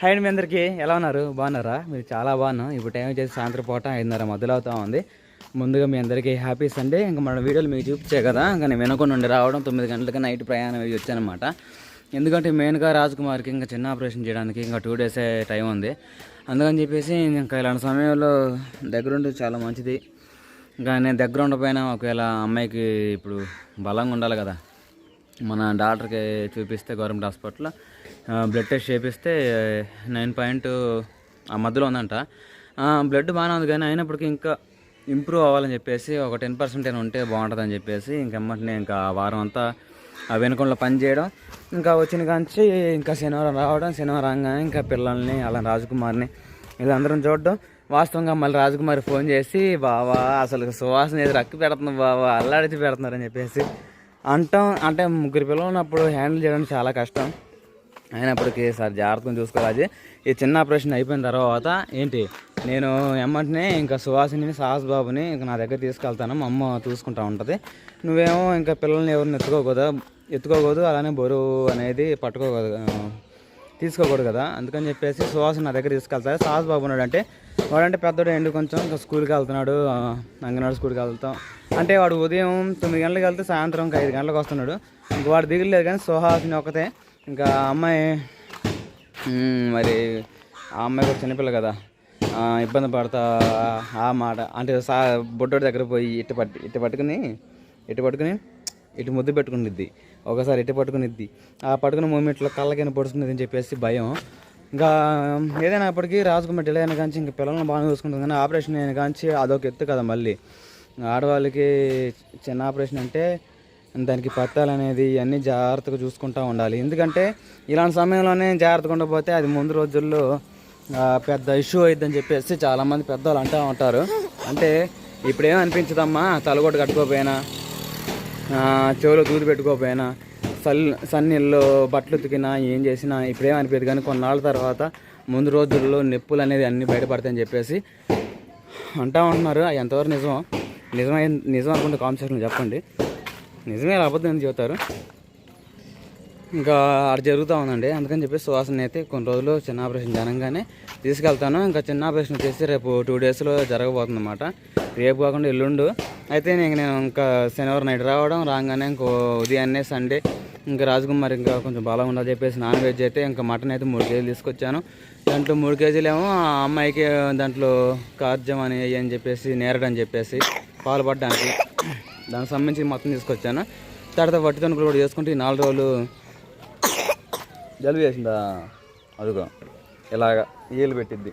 Hi అండి మీ అందరికీ. ఎలా ఉన్నారు? బాగున్నారా? మీరు చాలా బాగున్నాం. ఇప్పుడు టైం వచ్చేసి సాయంత్రం పూట ఐదున్నర మొదలవుతా ఉంది. ముందుగా మీ అందరికీ హ్యాపీ సండే. ఇంకా మన వీడియోలు మీకు చూపించే కదా ఇంకా నేను వినకుండా ఉండి రావడం తొమ్మిది గంటలకి నైట్ ప్రయాణం అయ్యి వచ్చానమాట. ఎందుకంటే మెయిన్గా రాజ్కుమార్కి ఇంకా చిన్న ఆపరేషన్ చేయడానికి ఇంకా టూ డేసే టైం ఉంది. అందుకని చెప్పేసి ఇంకా ఇలాంటి సమయంలో దగ్గరుండి చాలా మంచిది. ఇంకా నేను దగ్గర ఉండకపోయినా ఒకవేళ అమ్మాయికి ఇప్పుడు బలంగా ఉండాలి కదా. మన డాక్టర్కి చూపిస్తే గవర్నమెంట్ హాస్పిటల్లో బ్లడ్ టెస్ట్ చేపిస్తే నైన్ పాయింట్ ఆ మధ్యలో ఉందంట. బ్లడ్ బాగానే ఉంది కానీ అయినప్పటికీ ఇంకా ఇంప్రూవ్ అవ్వాలని చెప్పేసి ఒక టెన్ పర్సెంట్ అయినా ఉంటే బాగుంటుందని చెప్పేసి ఇంకెమ్మంటే ఇంకా ఆ వారం అంతా ఆ వెనుకొండలో పని చేయడం. ఇంకా వచ్చిన కాంచి ఇంకా శనివారం రావడం శనివారం రాగానే ఇంకా పిల్లల్ని అలా రాజకుమార్ని వీళ్ళందరం చూడడం. వాస్తవంగా మళ్ళీ రాజకుమారి ఫోన్ చేసి బావా అసలు సువాసన ఏది రక్కి పెడుతుంది బావా అల్లాడిచి పెడుతున్నారని చెప్పేసి అంటాం. అంటే ముగ్గురు పిల్లలు ఉన్నప్పుడు హ్యాండిల్ చేయడం చాలా కష్టం. అయినప్పటికీ సార్ జాగ్రత్తగా చూసుకోవాలి. ఈ చిన్న ఆపరేషన్ అయిపోయిన తర్వాత ఏంటి నేను ఎమ్మంటనే ఇంకా సుహాసిని సాహస్ బాబుని ఇంకా నా దగ్గర తీసుకెళ్తాను. మా అమ్మ చూసుకుంటా ఉంటుంది. నువ్వేమో ఇంకా పిల్లల్ని ఎవరిని ఎత్తుకోకూడదు. ఎత్తుకోకూడదు అలానే బరువు అనేది పట్టుకోకూడదు. తీసుకోకూడదు కదా. అందుకని చెప్పేసి సుహాస్ నా దగ్గర తీసుకెళ్తారు సాహస్ బాబు ఉన్నాడు అంటే వాడంటే పెద్దోడు ఎండు కొంచెం. ఇంకా స్కూల్కి వెళ్తున్నాడు ఆ, అంగన్వాడీ స్కూల్కి వెళ్తాం. అంటే వాడు ఉదయం తొమ్మిది గంటలకు వెళ్తే సాయంత్రం ఐదు గంటలకు వస్తున్నాడు. ఇంక వాడు దిగులేదు కానీ సుహాసిని ఒకతే ఇంకా అమ్మాయి మరి ఆ అమ్మాయి కూడా చిన్నపిల్ల కదా. ఇబ్బంది పడతా ఆ మాట. అంటే సా బొడ్డోడి దగ్గర పోయి ఇటు పట్టి ఇటు పట్టుకుని ఇటు పట్టుకుని ఇటు ముద్దు పెట్టుకునిద్ది ఒకసారి ఇటు పట్టుకునిద్ది. ఆ పట్టుకున్న మూమెంట్లో కళ్ళకైనా పొడుచుకునేది అని చెప్పేసి భయం. ఇంకా ఏదైనా అప్పటికీ రాజకుమార్ డిలే అయిన కానీ ఇంకా పిల్లల్ని బాగా చూసుకుంటుంది కానీ ఆపరేషన్ అయిన కానీ అదొక ఎత్తు కదా మళ్ళీ. ఆడవాళ్ళకి చిన్న ఆపరేషన్ అంటే దానికి పత్తాలు అనేది ఇవన్నీ జాగ్రత్తగా చూసుకుంటూ ఉండాలి. ఎందుకంటే ఇలాంటి సమయంలోనే జాగ్రత్తగా ఉండకపోతే అది ముందు రోజుల్లో పెద్ద ఇష్యూ అయిద్దని చెప్పేసి చాలామంది పెద్దవాళ్ళు అంటూ ఉంటారు. అంటే ఇప్పుడేం అనిపించదమ్మా? తలగొట్టు కట్టుకోపోయినా చెవులో చెవిలో దూది పెట్టుకోకపోయినా సల్ సన్నీళ్ళు బట్టలు ఉతికినా ఏం చేసినా ఇప్పుడేం అనిపించదు. కానీ కొన్నాళ్ళ తర్వాత ముందు రోజుల్లో నొప్పులు అనేది అన్నీ బయటపడతాయని చెప్పేసి అంటూ ఉంటున్నారు. ఎంతవరకు నిజం నిజమై నిజం అనుకుంటే కామెంట్ సెక్షన్లో చెప్పండి. నిజమే అబద్ధం ఎందుకు చెబుతారు? ఇంకా అక్కడ జరుగుతూ ఉందండి. అందుకని చెప్పి సువాసన అయితే కొన్ని రోజులు చిన్న ఆపరేషన్ జనంగానే తీసుకెళ్తాను. ఇంకా చిన్న ఆపరేషన్ వచ్చేసి రేపు టూ డేస్లో జరగబోతుంది అనమాట రేపు కాకుండా ఎల్లుండు. అయితే నేను నేను ఇంకా శనివారం నైట్ రావడం రాగానే ఇంకో ఉదయాన్నే సండే ఇంకా రాజకుమారి ఇంకా కొంచెం బలం ఉందని చెప్పేసి నాన్ వెజ్ అయితే ఇంకా మటన్ అయితే మూడు కేజీలు తీసుకొచ్చాను. దాంట్లో మూడు కేజీలు ఏమో ఆ అమ్మాయికి దాంట్లో కార్జం అని అని చెప్పేసి నేరడం అని చెప్పేసి పాలు దానికి సంబంధించి మొత్తం తీసుకొచ్చాను. తర్వాత వట్టి తణుకులు కూడా చేసుకుంటే ఈ నాలుగు రోజులు జలుబు చేసిందా? అదుగో ఇలాగా ఏలు పెట్టిద్ది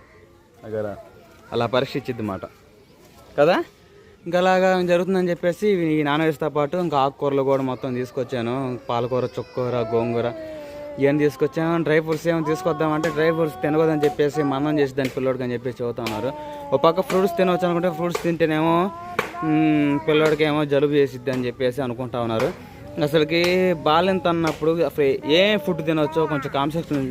అక్కడ అలా పరీక్ష ఇచ్చిద్ది మాట కదా? ఇంకా అలాగా జరుగుతుందని చెప్పేసి ఈ నాన్ పాటు ఇంకా ఆకుకూరలు కూడా మొత్తం తీసుకొచ్చాను. పాలకూర చుక్కూర గోంగూర ఇవన్నీ తీసుకొచ్చాను. డ్రై ఫ్రూట్స్ ఏమో తీసుకొద్దామంటే డ్రై ఫ్రూట్స్ తినకూడదని చెప్పేసి మనం చేసి దాని పిల్లోడికి అని చెప్పేసి చదువుతున్నారు ఒక పక్క ఫ్రూట్స్ తినవచ్చు అనుకుంటే ఫ్రూట్స్ తింటేనేమో పిల్లడికి ఏమో జలుబు చేసిద్ది అని చెప్పేసి అనుకుంటా ఉన్నారు. అసలుకి బాలెంత అన్నప్పుడు అసలు ఏ ఫుడ్ తినొచ్చో కొంచెం కామెంట్ సెక్షన్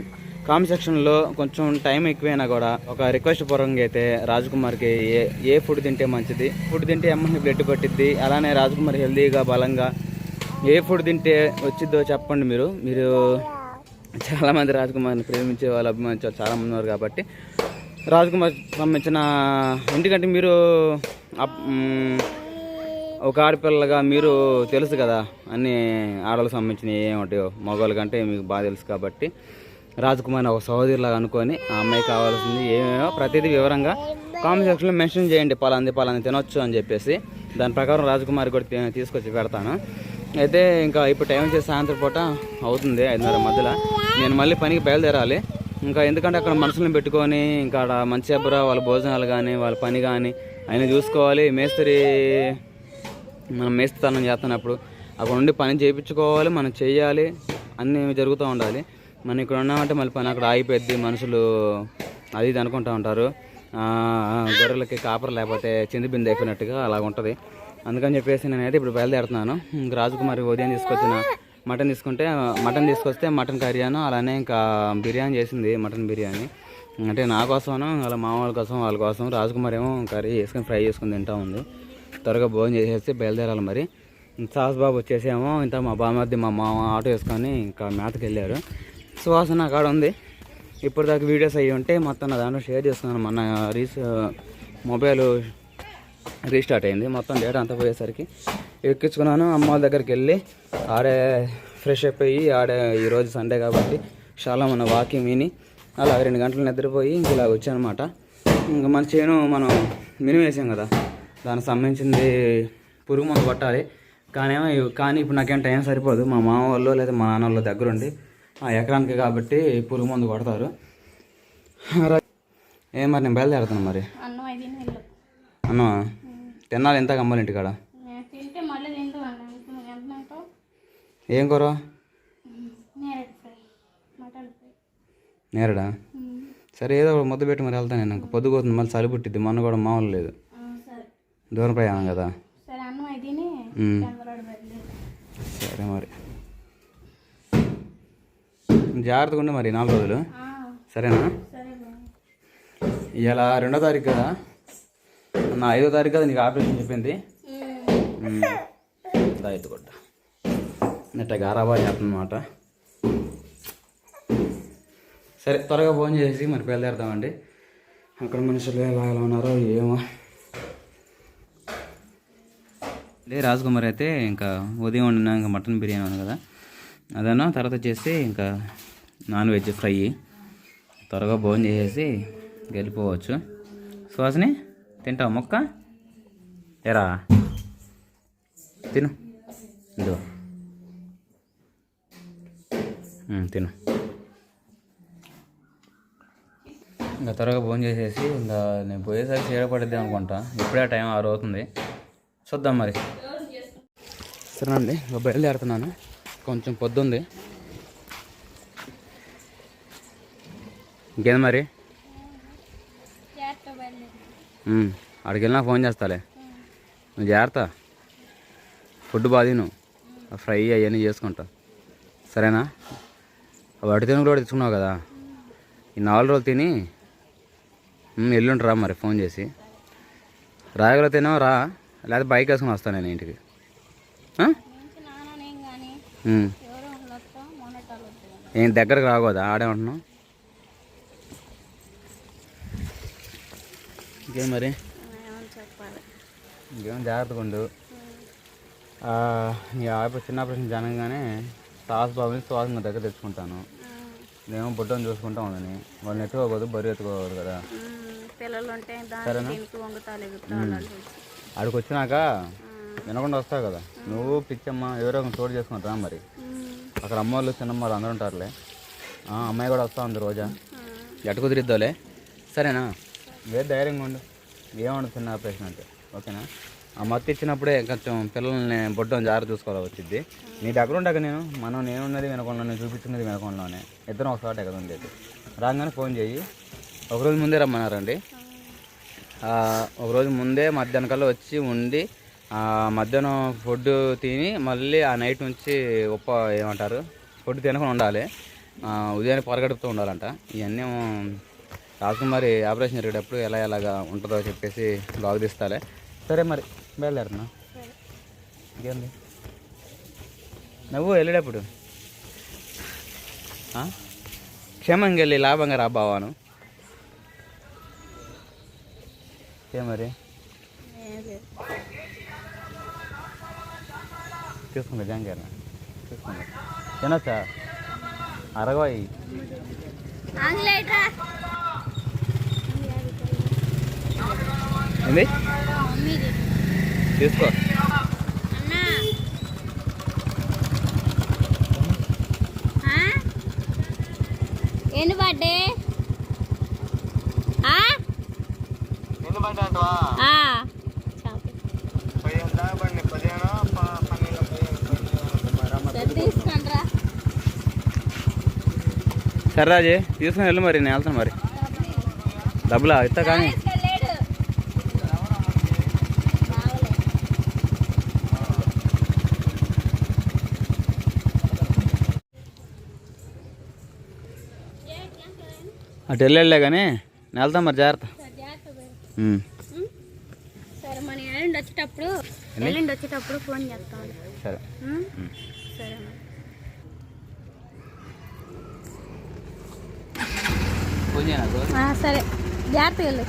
కామెంట్ సెక్షన్లో కొంచెం టైం ఎక్కువైనా కూడా ఒక రిక్వెస్ట్ పూర్వంగా అయితే రాజకుమార్కి ఏ ఏ ఫుడ్ తింటే మంచిది? ఫుడ్ తింటే అమ్మని బ్లడ్ పట్టిద్ది అలానే రాజకుమారి హెల్దీగా బలంగా ఏ ఫుడ్ తింటే వచ్చిద్దో చెప్పండి మీరు. మీరు చాలామంది రాజకుమార్ని ప్రేమించే వాళ్ళు అభిమానించే వాళ్ళు చాలామంది ఉన్నారు కాబట్టి రాజకుమార్ సంబంధించిన ఎందుకంటే మీరు ఒక ఆడపిల్లగా మీరు తెలుసు కదా అన్ని ఆడలకు సంబంధించిన ఏముంటాయో మగవాళ్ళ కంటే మీకు బాగా తెలుసు కాబట్టి రాజకుమార్ని ఒక సహోదరిలాగా అనుకొని ఆ అమ్మాయి కావాల్సింది ఏమేమో ప్రతిదీ వివరంగా కామెంట్ సెక్షన్లో మెన్షన్ చేయండి. పలాంది పలాంది తినొచ్చు అని చెప్పేసి దాని ప్రకారం రాజకుమారి కూడా తీసుకొచ్చి పెడతాను. అయితే ఇంకా ఇప్పుడు టైం వచ్చేసి సాయంత్రం పూట అవుతుంది ఐదున్నర మధ్యలో. నేను మళ్ళీ పనికి బయలుదేరాలి. ఇంకా ఎందుకంటే అక్కడ మనుషులను పెట్టుకొని ఇంకా ఆడ మంచి అబ్బురా వాళ్ళ భోజనాలు కానీ వాళ్ళ పని కానీ ఆయన చూసుకోవాలి మేస్త్రి మనం మేస్తనం చేస్తున్నప్పుడు. అక్కడ ఉండి పని చేయించుకోవాలి మనం చేయాలి అన్నీ జరుగుతూ ఉండాలి. మనం ఇక్కడ ఉన్నామంటే మళ్ళీ పని అక్కడ ఆగిపోద్ది మనుషులు అది ఇది అనుకుంటూ ఉంటారు. గొర్రెలకి కాపర్ లేకపోతే చింది బింది అయిపోయినట్టుగా అలా ఉంటుంది. అందుకని చెప్పేసి నేనైతే ఇప్పుడు బయలుదేరుతున్నాను. ఇంక రాజకుమారి ఉదయం తీసుకొచ్చిన మటన్ తీసుకుంటే మటన్ తీసుకొస్తే మటన్ కర్రీను అలానే ఇంకా బిర్యానీ చేసింది మటన్ బిర్యానీ. అంటే నా కోసమను? అలా మా వాళ్ళ కోసం వాళ్ళ కోసం రాజకుమార్ ఏమో కర్రీ వేసుకొని ఫ్రై చేసుకుని తింటా ఉంది. త్వరగా భోజనం చేసేసి బయలుదేరాలి మరి. సాస్ బాబు వచ్చేసేమో ఇంత మా బామర్ది మా మామ ఆటో వేసుకొని ఇంకా మేతకి వెళ్ళారు. సువాసన కాడ ఉంది. ఇప్పుడు దాకా వీడియోస్ అయ్యి ఉంటే మొత్తం నా దాంట్లో షేర్ చేస్తున్నాను మన రీస్ మొబైల్ రీస్టార్ట్ అయింది. మొత్తం డేటా అంతా పోయేసరికి ఎక్కించుకున్నాను. అమ్మ వాళ్ళ దగ్గరికి వెళ్ళి ఆడే ఫ్రెష్ అప్ అయ్యి ఆడే ఈరోజు సండే కాబట్టి చాలా మన వాకింగ్ విని అలా రెండు గంటలు నిద్రపోయి ఇంక ఇలా వచ్చానమాట. ఇంకా మన చేను మనం మినిమం వేసాం కదా. దానికి సంబంధించింది పురుగు మందు కొట్టాలి. కానీ కానీ ఇప్పుడు నాకేం టైం సరిపోదు. మా మామ వాళ్ళు లేదా మా నాన్న వాళ్ళ దగ్గర ఉండి ఆ ఎకరానికి కాబట్టి పురుగు మందు కొడతారు. ఏం మరి నేను బయలుదేరుతాను మరి? అన్నం తిన్నాలి ఎంత కమ్మాలి ఇంటికాడ? ఏం కూర నేరేడు ఫ్రై మటన్ ఫ్రై నేరడా? సరే ఏదో ఒక ముద్ద పెట్టి మరి వెళ్తాను. నేను ఇంకా పొద్దుపోతుంది మళ్ళీ చలి పుట్టిద్ది. మొన్న కూడా మామూలు లేదు. దూరం ప్రయాణం కదా? సరే మరి. జాగ్రత్తగా ఉండు మరి నాలుగు రోజులు. సరేనా? ఇలా రెండో తారీఖు కదా? నా ఐదో తారీఖు కదా నీకు ఆపరేషన్ చెప్పింది? దాయితు కొట్ట నెట్ట గారాబా చేస్తుందన్నమాట. సరే త్వరగా ఫోన్ చేసి మరి బయలుదేరుదామండి. అక్కడ మనుషులు ఎలా ఎలా ఉన్నారో ఏమో. లే రాజకుమార్ అయితే ఇంకా ఉదయం వండిన ఇంకా మటన్ బిర్యానీ ఉంది కదా. అదన్నా తర్వాత వచ్చేసి ఇంకా నాన్ వెజ్ ఫ్రై. త్వరగా భోజనం చేసేసి వెళ్ళిపోవచ్చు సుహాసిని తింటావు మొక్క? ఎరా తిను. ఇదిగో. తిను. ఇంకా త్వరగా భోజనం చేసేసి ఇంకా నేను పోయేసరికి చీడపడిద్దాం అనుకుంటా. ఇప్పుడే టైం ఆరు అవుతుంది. చూద్దాం మరి. సరేనండి ఇంకా బయలుదేరుతున్నాను. కొంచెం పొద్దుంది. ఇంకేంది మరి? ఆడికి వెళ్ళినా ఫోన్ చేస్తాలే. నువ్వు జాగ్రత్త. ఫుడ్ తిను. ఆ ఫ్రై అవన్నీ చేసుకుంటా. సరేనా? అవి అటు తినుగు కూడా తెచ్చుకున్నావు కదా? ఈ నాలుగు రోజులు తిని ఎల్లుండి రా మరి ఫోన్ చేసి. రాయగల తినో రా. లేకపోతే బైక్ వేసుకుని వస్తాను నేను ఇంటికి. ఏం దగ్గరకు రాకూడదా ఆడే ఉంటున్నావు ఇంకేం మరి? ఇంకేం జాగ్రత్తగా ఉండు. నీ ఆప చిన్న ఆపరేషన్ జరగగానే సాస్ బాబుని శ్వాస నా దగ్గర తెచ్చుకుంటాను. నేను బుడ్డని చూసుకుంటా ఉండని వాళ్ళని ఎత్తుకోకూడదు బరువు ఎత్తుకోకూడదు కదా. పిల్లలు ఉంటే సరేనా? దానికి దీనికి వంగుతాలు ఎగుతాలు ఆడికి వచ్చినాక వినకుండా వస్తావు కదా. నువ్వు పిచ్చమ్మ ఎవరో ఒకరిని తోడు చేసుకుంటా మరి? అక్కడ అమ్మవాళ్ళు చిన్నమ్మ వాళ్ళు అందరూ ఉంటారులే. అమ్మాయి కూడా వస్తా ఉంది రోజా. ఎటు కుదిరిద్దాలే సరేనా? వే ధైర్యంగా ఉండు. ఏముండదు చిన్న ఆపరేషన్ అంటే ఓకేనా? ఆ మత్తు ఇచ్చినప్పుడే కొంచెం పిల్లల్ని బొడ్డం జాగ్రత్త చూసుకోవాలి వచ్చింది నీ దగ్గర ఉండక నేను. మనం నేను ఉన్నది వినకుండా చూపించున్నది వినకుండానే. ఇద్దరం ఒక చోట ఎక్కడ ఉండేది రాగానే ఫోన్ చేయి. ఒకరోజు ముందే రమ్మన్నారండి. ఒకరోజు ముందే మధ్యాహ్నం కల్లా వచ్చి ఉండి మధ్యాహ్నం ఫుడ్ తిని మళ్ళీ ఆ నైట్ నుంచి ఉప్ప ఏమంటారు ఫుడ్ తినకుండా ఉండాలి. ఉదయాన్నే పొరగడుపుతూ ఉండాలంట. ఇవన్నీ రాజకుమారి ఆపరేషన్ జరిగేటప్పుడు ఎలా ఎలాగా ఉంటుందో చెప్పేసి బాగు తీస్తాలే సరే మరి బయలుదేరుతున్నా ఇంకేంది? నువ్వు వెళ్ళేటప్పుడు? క్షేమంగా వెళ్ళి లాభంగా రాబావాను ఓకే మరి. తీసుకుంటా జాంగేనా తీసుకుంటా తినొచ్చా? అరవై ఏంది? మీది తీసుకో అన్నా ఎన్ని పడ్డే ఆ? ఆ. సరే, రాజే తీసుకుని వెళ్ళు మరి నేను వెళ్తాను మరి. డబ్బులా ఇస్తా కానీ. అటు వెళ్ళలే కానీ నేను వెళ్తాను మరి జాగ్రత్త. సరే, మన ఎల్లుండి వచ్చేటప్పుడు ఎల్లుండి వచ్చేటప్పుడు ఫోన్ చేస్తాను. సరే. సరే. జాగ్రత్తగా వెళ్ళు.